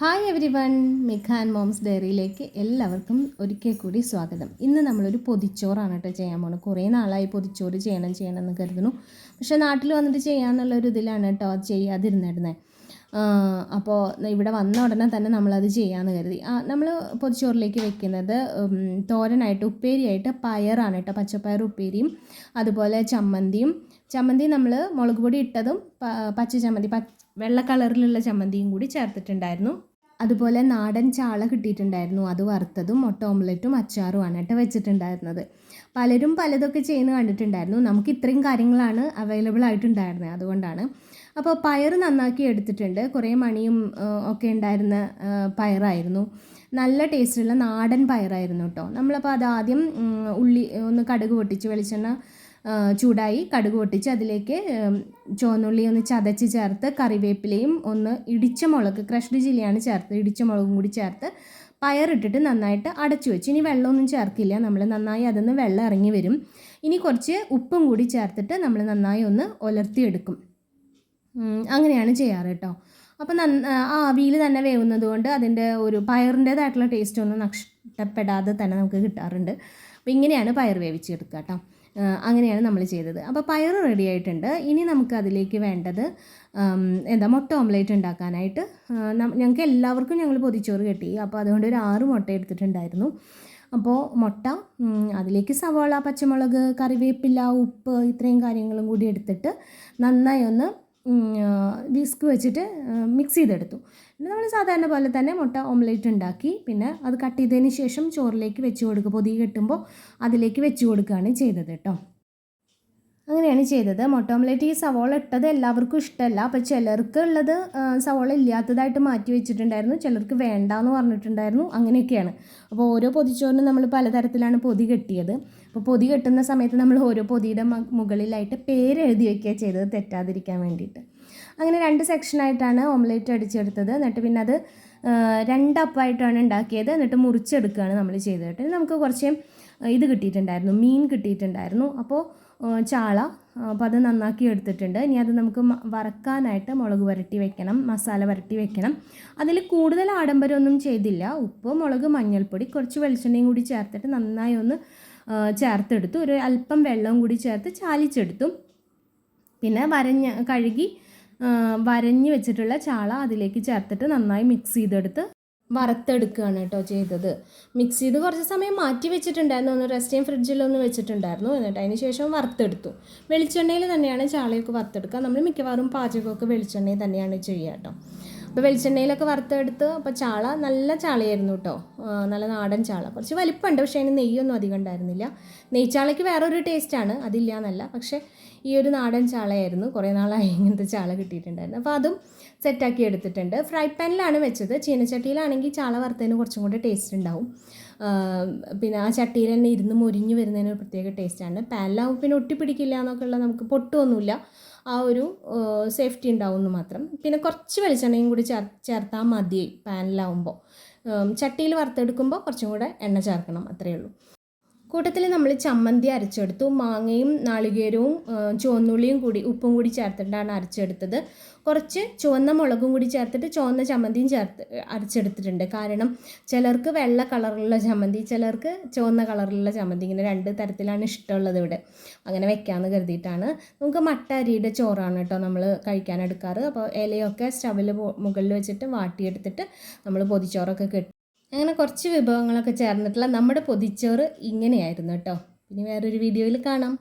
Hi everyone മിഖാൻ mom's ഡയറിയിലേക്ക് എല്ലാവർക്കും ഒരിക്കൽ കൂടി സ്വാഗതം. ഇന്ന് നമ്മളൊരു പൊതിച്ചോറാണ് കേട്ടോ ചെയ്യാൻ പോകുന്നത് കുറേ നാളായി പൊതിച്ചോറ് ചെയ്യണം ചെയ്യണം എന്ന് കരുതുന്നു. പക്ഷേ നാട്ടിൽ വന്നിട്ട് ചെയ്യാന്നുള്ളൊരു ഇതിലാണ് കേട്ടോ അത് ചെയ്യാതിരുന്നിരുന്നത് അപ്പോൾ ഇവിടെ വന്ന ഉടനെ തന്നെ നമ്മളത് ചെയ്യാമെന്ന് കരുതി. നമ്മൾ പൊതിച്ചോറിലേക്ക് വെക്കുന്നത് തോരനായിട്ട് ഉപ്പേരിയായിട്ട് പയറാണ് കേട്ടോ. പച്ചപ്പയർ ഉപ്പേരിയും അതുപോലെ ചമ്മന്തിയും. ചമ്മന്തി നമ്മൾ മുളക് പൊടി ഇട്ടതും പച്ച ചമ്മന്തി വെള്ള കളറിലുള്ള ചമ്മന്തിയും കൂടി ചേർത്തിട്ടുണ്ടായിരുന്നു. അതുപോലെ നാടൻ ചാള കിട്ടിയിട്ടുണ്ടായിരുന്നു. അത് വറുത്തതും മുട്ട ഓംലെറ്റും അച്ചാറുമാണ് കേട്ടോ വെച്ചിട്ടുണ്ടായിരുന്നത്. പലരും പലതൊക്കെ ചെയ്യുന്ന കണ്ടിട്ടുണ്ടായിരുന്നു. നമുക്ക് ഇത്രയും കാര്യങ്ങളാണ് അവൈലബിൾ ആയിട്ടുണ്ടായിരുന്നത് അതുകൊണ്ടാണ്. അപ്പോൾ പയർ നന്നാക്കി എടുത്തിട്ടുണ്ട്. കുറേ മണിയും ഒക്കെ ഉണ്ടായിരുന്ന പയറായിരുന്നു. നല്ല ടേസ്റ്റുള്ള നാടൻ പയറായിരുന്നു കേട്ടോ. നമ്മളപ്പോൾ അത് ആദ്യം ഉള്ളി ഒന്ന് കടുക് പൊട്ടിച്ച് വെളിച്ചെണ്ണ ചൂടായി കടുക് പൊട്ടിച്ച് അതിലേക്ക് ചുവന്നുള്ളി ഒന്ന് ചതച്ച് ചേർത്ത് കറിവേപ്പിലയും ഒന്ന് ഇടിച്ച മുളക് ക്രഷ്ഡ് ചില്ലിയാണ് ചേർത്ത് ഇടിച്ച മുളകും കൂടി ചേർത്ത് പയറിട്ടിട്ട് നന്നായിട്ട് അടച്ചു വെച്ചു. ഇനി വെള്ളമൊന്നും ചേർക്കില്ല നമ്മൾ നന്നായി അതിൽ നിന്ന് വെള്ളം ഇറങ്ങി വരും. ഇനി കുറച്ച് ഉപ്പും കൂടി ചേർത്തിട്ട് നമ്മൾ നന്നായി ഒന്ന് ഉലർത്തിയെടുക്കും ഉം, അങ്ങനെയാണ് ചെയ്യാറ് കേട്ടോ. അപ്പോൾ നന്ന ആവിയിൽ തന്നെ വേവുന്നത് കൊണ്ട് അതിന്റെ ഒരു പയറിന്റേതായിട്ടുള്ള ടേസ്റ്റ് ഒന്നും നഷ്ടപ്പെടാതെ തന്നെ നമുക്ക് കിട്ടാറുണ്ട്. അപ്പോൾ ഇങ്ങനെയാണ് പയർ വേവിച്ചെടുക്കുക കേട്ടോ. അങ്ങനെയാണ് നമ്മൾ ചെയ്തത്. അപ്പോൾ പയർ റെഡി ആയിട്ടുണ്ട്. ഇനി നമുക്ക് അതിലേക്ക് വേണ്ടത് എന്താ മുട്ട ഓംലേറ്റ് ഉണ്ടാക്കാനായിട്ട്. ഞങ്ങൾക്ക് എല്ലാവർക്കും ഞങ്ങൾ പൊതിച്ചോറ് കെട്ടി. അപ്പോൾ അതുകൊണ്ട് ഒരു ആറ് മുട്ട എടുത്തിട്ടുണ്ടായിരുന്നു. അപ്പോൾ മുട്ട അതിലേക്ക് സവാള പച്ചമുളക് കറിവേപ്പില ഉപ്പ് ഇത്രയും കാര്യങ്ങളും കൂടി എടുത്തിട്ട് നന്നായി ഒന്ന് വിസ്ക് വെച്ചിട്ട് മിക്സ് ചെയ്തെടുത്തു. പിന്നെ നമ്മൾ സാധാരണ പോലെ തന്നെ മുട്ട ഓംലേറ്റ് ഉണ്ടാക്കി പിന്നെ അത് കട്ട് ചെയ്തതിന് ശേഷം ചോറിലേക്ക് വെച്ച് കൊടുക്കുക. പൊതി കെട്ടുമ്പോൾ അതിലേക്ക് വെച്ച് കൊടുക്കുകയാണ് ചെയ്തത് കേട്ടോ. അങ്ങനെയാണ് ചെയ്തത്. മുട്ട ഓംലേറ്റ് ഈ സവോള ഇട്ടത് എല്ലാവർക്കും ഇഷ്ടമല്ല. അപ്പോൾ ചിലർക്ക് ഉള്ളത് സവോള ഇല്ലാത്തതായിട്ട് മാറ്റി വെച്ചിട്ടുണ്ടായിരുന്നു. ചിലർക്ക് വേണ്ട എന്ന് പറഞ്ഞിട്ടുണ്ടായിരുന്നു. അങ്ങനെയൊക്കെയാണ്. അപ്പോൾ ഓരോ പൊതിച്ചോറിനും നമ്മൾ പലതരത്തിലാണ് പൊതി കെട്ടിയത്. അപ്പോൾ പൊതി കെട്ടുന്ന സമയത്ത് നമ്മൾ ഓരോ പൊതിയുടെ മുകളിലായിട്ട് പേര് എഴുതി വയ്ക്കുക ചെയ്തത് തെറ്റാതിരിക്കാൻ വേണ്ടിയിട്ട്. അങ്ങനെ രണ്ട് സെക്ഷനായിട്ടാണ് ഓംലേറ്റ് അടിച്ചെടുത്തത്. എന്നിട്ട് പിന്നെ അത് രണ്ട് രണ്ടപ്പായിട്ടാണ് ഉണ്ടാക്കിയത്. എന്നിട്ട് മുറിച്ചെടുക്കുകയാണ് നമ്മൾ ചെയ്തത് നമുക്ക് കുറച്ച് ഇത് കിട്ടിയിട്ടുണ്ടായിരുന്നു മീൻ കിട്ടിയിട്ടുണ്ടായിരുന്നു. അപ്പോൾ ചാള അപ്പോൾ അത് നന്നാക്കി എടുത്തിട്ടുണ്ട്. ഇനി അത് നമുക്ക് വറക്കാനായിട്ട് മുളക് വരട്ടി വെക്കണം മസാല വരട്ടി വെക്കണം. അതിൽ കൂടുതൽ ആഡംബരമൊന്നും ചെയ്തില്ല. ഉപ്പ് മുളക് മഞ്ഞൾപ്പൊടി കുറച്ച് വെളിച്ചെണ്ണയും കൂടി ചേർത്തിട്ട് നന്നായി ഒന്ന് ചേർത്തെടുത്തു. ഒരു അല്പം വെള്ളവും കൂടി ചേർത്ത് ചാലിച്ചെടുത്തു. പിന്നെ വരഞ്ഞ് കഴുകി വരഞ്ഞ് വെച്ചിട്ടുള്ള ചാള അതിലേക്ക് ചേർത്തിട്ട് നന്നായി മിക്സ് ചെയ്തെടുത്ത് വറുത്തെടുക്കുകയാണ് കേട്ടോ ചെയ്തത്. മിക്സ് ചെയ്ത് കുറച്ച് സമയം മാറ്റി വെച്ചിട്ടുണ്ടായിരുന്നു. ഒന്ന് റെസ്റ്റ് ചെയ്യും ഫ്രിഡ്ജിലൊന്ന് വെച്ചിട്ടുണ്ടായിരുന്നു. എന്നിട്ട് അതിന് ശേഷം വറുത്തെടുത്തു. വെളിച്ചെണ്ണയിൽ തന്നെയാണ് ചാളയൊക്കെ വറുത്തെടുക്കുക. നമ്മൾ മിക്കവാറും പാചകമൊക്കെ വെളിച്ചെണ്ണയിൽ തന്നെയാണ് ചെയ്യുക കേട്ടോ. അപ്പോൾ വെളിച്ചെണ്ണയിലൊക്കെ വറുത്തെടുത്ത് അപ്പോൾ ചാള നല്ല ചാളയായിരുന്നു കേട്ടോ. നല്ല നാടൻ ചാള. കുറച്ച് വലിപ്പമുണ്ട് പക്ഷേ അതിന് നെയ്യൊന്നും അധികം ഉണ്ടായിരുന്നില്ല. നെയ്ച്ചാളയ്ക്ക് വേറൊരു ടേസ്റ്റാണ് അതില്ല എന്നല്ല പക്ഷേ ഈ ഒരു നാടൻ ചാളയായിരുന്നു കുറേ നാളായി ഇങ്ങനത്തെ ചാള കിട്ടിയിട്ടുണ്ടായിരുന്നു. അപ്പോൾ അതും സെറ്റാക്കി എടുത്തിട്ടുണ്ട്. ഫ്രൈ പാനിലാണ് വെച്ചത്. ചീനച്ചട്ടിയിലാണെങ്കിൽ ചാള വറുത്തതിന് കുറച്ചും കൂടെ ടേസ്റ്റ് ഉണ്ടാവും. പിന്നെ ആ ചട്ടിയിൽ തന്നെ ഇരുന്ന് മുരിഞ്ഞു വരുന്നതിന് ഒരു പ്രത്യേക ടേസ്റ്റാണ് പാനിലാവുമ്പോൾ പിന്നെ ഒട്ടിപ്പിടിക്കില്ല എന്നൊക്കെയുള്ള നമുക്ക് പൊട്ടുമൊന്നുമില്ല ആ ഒരു സേഫ്റ്റി ഉണ്ടാവും എന്ന് മാത്രം. പിന്നെ കുറച്ച് വെളിച്ചെണ്ണയും കൂടി ചേർ ചേർത്താൽ മതി പാനിലാവുമ്പോൾ ചട്ടിയിൽ വറുത്തെടുക്കുമ്പോൾ കുറച്ചും കൂടെ എണ്ണ ചേർക്കണം അത്രയേ ഉള്ളൂ. കൂട്ടത്തിൽ നമ്മൾ ചമ്മന്തി അരച്ചെടുത്തു. മാങ്ങയും നാളികേരവും ചുവന്നുള്ളിയും കൂടി ഉപ്പും കൂടി ചേർത്തിട്ടാണ് അരച്ചെടുത്തത്. കുറച്ച് ചുവന്ന മുളകും കൂടി ചേർത്തിട്ട് ചുവന്ന ചമ്മന്തിയും ചേർത്ത് അരച്ചെടുത്തിട്ടുണ്ട്. കാരണം ചിലർക്ക് വെള്ള കളറിലുള്ള ചമ്മന്തി ചിലർക്ക് ചുവന്ന കളറിലുള്ള ചമ്മന്തി ഇങ്ങനെ രണ്ട് തരത്തിലാണ് ഇഷ്ടമുള്ളത് ഇവിടെ. അങ്ങനെ വെക്കാമെന്ന് കരുതിയിട്ടാണ്. നമുക്ക് മട്ട അരിയുടെ ചോറാണ് കേട്ടോ നമ്മൾ കഴിക്കാൻ എടുക്കാറ്. അപ്പോൾ ഇലയൊക്കെ സ്റ്റവിൽ മുകളിൽ വെച്ചിട്ട് വാട്ടിയെടുത്തിട്ട് നമ്മൾ പൊതിച്ചോറൊക്കെ കെട്ടി അങ്ങനെ കുറച്ച് വിഭവങ്ങളൊക്കെ ചേർന്നിട്ടുള്ള നമ്മുടെ പൊതിച്ചോറ് ഇങ്ങനെയായിരുന്നു കേട്ടോ. ഇനി വേറൊരു വീഡിയോയിൽ കാണാം.